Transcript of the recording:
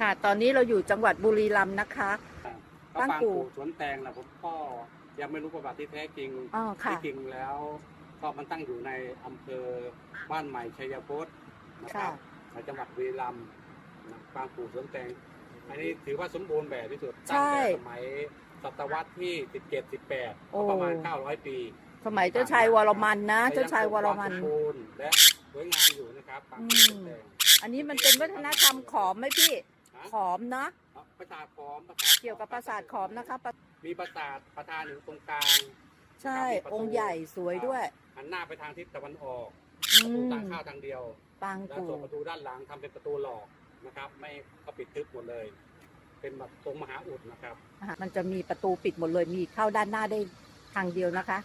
ค่ะ ตอนนี้เราอยู่จังหวัดบุรีรัมย์นะคะก็บ้านปางปู่ปู่สวนแตงนะผมก็ยังไม่รู้ประวัติที่แท้จริงอ๋อค่ะ ที่จริงแล้ว ก็มันตั้งอยู่ในอำเภอบ้านใหม่ชัยพจน์นะครับในจังหวัดบุรีรัมย์นะปางปู่สวนแตง อันนี้ถือว่าสมบูรณ์แบบที่สุดใช่ตั้งแต่สมัยศตวรรษที่ 17 18โอ้ ก็ประมาณ 900 ปีสมัยเจ้าชายวรมันนะ เจ้าชายวรมันแต่ยังคงความสมบูรณ์และสวยงามอยู่นะครับปางปู่สวนแตง อันนี้มันเป็นวัฒนธรรมขอมไหมพี่ฮะ ขอมเนาะประสาทขอมประสาทเกี่ยวกับปราสาทขอมนะคะปรามีปราสาทประธานอยู่ตรงกลางใช่องค์ใหญ่สวยด้วย หันหน้าไปทางทิศตะวันออกอืประตูมทางเข้าทางเดียว ปางแล้วกูส่วนประตูด้านหลังทำเป็นประตูหลอกนะครับ ไม่เขาปิดทึบหมดเลย เป็นแบบตรงมหาอุดนะครับ อะมันจะมีประตูปิดหมดเลยมีเข้าด้านหน้าได้ทางเดียวนะคะ